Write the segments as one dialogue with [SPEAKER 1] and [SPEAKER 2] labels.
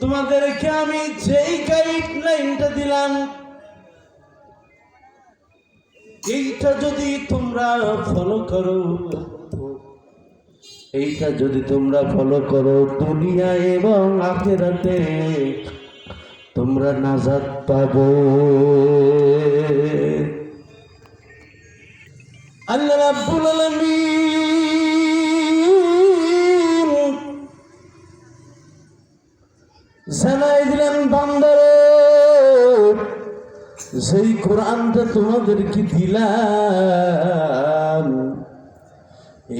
[SPEAKER 1] তোমাদেরকে আমি যেই গাইডলাইনটা দিলাম, এইটা যদি তোমরা ফলো করো, এইটা যদি তোমরা ফলো করো দুনিয়া এবং আখেরাতে, তোমরা নাজাত পাবো। আল্লাহ রাব্বুল আলামিন জানাই দিলেন বান্দারে সেই কোরআনটা তোমাদেরকে দিলাম,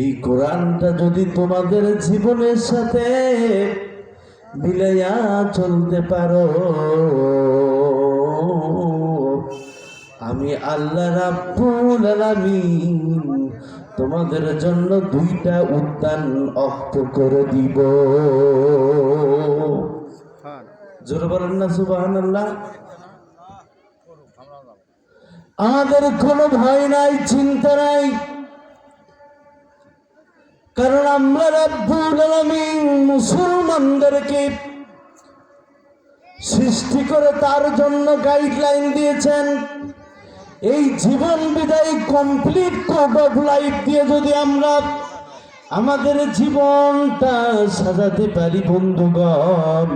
[SPEAKER 1] এই কোরআনটা যদি তোমাদের জীবনের সাথে মিলাইয়া চলতে পারো, আমি আল্লাহ রাব্বুল তোমাদের জন্য দুইটা উদ্যান অক্ত করে দিব। জোরে বলেন না আমাদের কোনো ভয় নাই, চিন্তা নাই। কারণ আমরা মুসলমানদেরকে সৃষ্টি করে তার জন্য গাইডলাইন দিয়েছেন। এই জীবন বিদায় কমপ্লিট কোড অফ লাইফ দিয়ে যদি আমরা আমাদের জীবনটা সাজাতে পারি, বন্ধুগণ।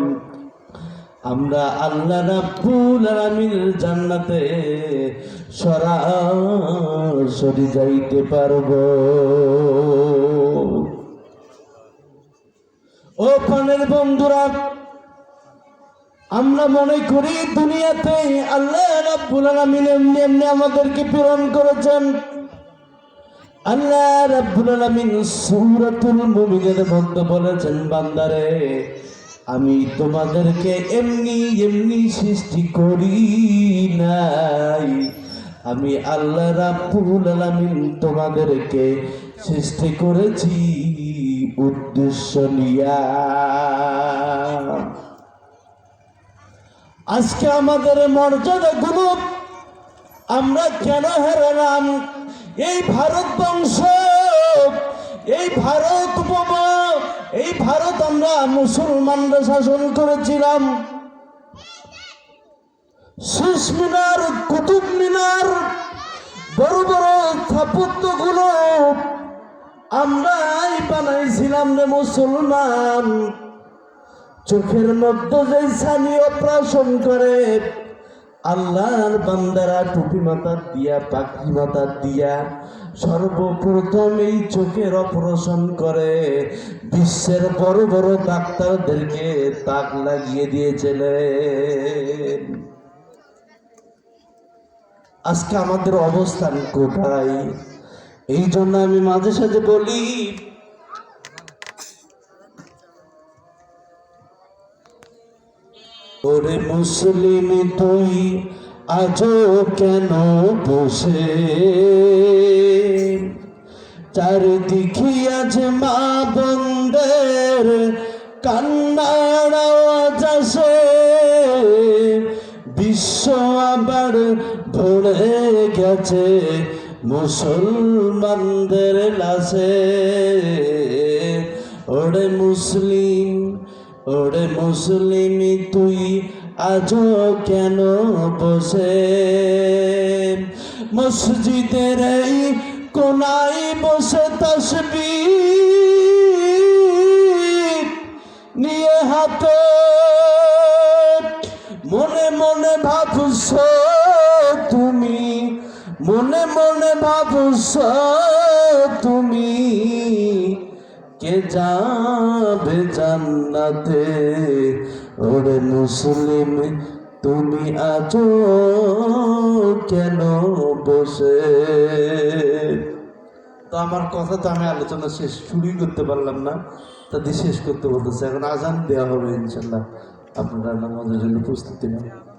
[SPEAKER 1] আমরা আল্লাহ রাব্বুল আলামিনের জান্নাতে সরাসরি যাইতে পারব। ও পানের বন্ধুরা, আমরা মনে করি দুনিয়াতে আল্লাহ রাব্বুল আলামিন এমনি এমনি আমাদেরকে প্রেরণ করেছেন। আল্লাহ রাব্বুল আলামিন সূরাতুল মুমিনের মধ্যে বলেছেন, বান্দারে আমি তোমাদেরকে এমনি এমনি সৃষ্টি করি নাই। আমি আল্লাহ রাব্বুল আলামিন তোমাদেরকে সৃষ্টি করেছি উদ্দেশ্য নিয়া। আজকে আমাদের মর্যাদা গুলো আমরা কেন হারালাম? এই ভারতবংশ মুসলমানরা শাসন করেছিলাম। শেষ মিনার, কুতুব মিনার, বড় বড় স্থাপত্যগুলো আমরাই বানাইছিলাম রে মুসলমান। চোখের মধ্যে যে স্থানীয় অপারেশন করে আল্লাহর বান্দারা টুপি মাথা দিয়া, পাখি মাথা দিয়া সর্বপ্রথম এই চোখের অপারেশন করে। বিশ্বের বড় বড় ডাক্তারদেরকে তাক লাগিয়ে দিয়েছিলেন। আজকে আমাদের অবস্থান কোথায়? এই জন্য আমি মাঝে সাঝে বলি ওরে মুসলিম তুই আজও কেন বসে? চারিদিকে আজ মা বন্দের কান্নার আওয়াজ আসে। বিশ্ব আবার ভরে গেছে মুসলমানদের লাশে। ওরে মুসলিম ওরে মুসলিম, তুই আজও কেন বসে মসজিদের এই কোনায় বসে তসবি নিয়ে হাতে মনে মনে ভাবছ তুমি, মনে মনে ভাবছ তুমি কে যাবে জান্নাতে? ওরে মুসলিম, তুমি আজও কেন বসে? তো আমার কথা তো আমি আলোচনা শেষ, শুরুই করতে পারলাম না। তাদের শেষ করতে বলতেছে, এখন আজান দেওয়া হবে ইনশাল্লাহ। আপনারা নামাজের জন্য প্রস্তুতি নেন।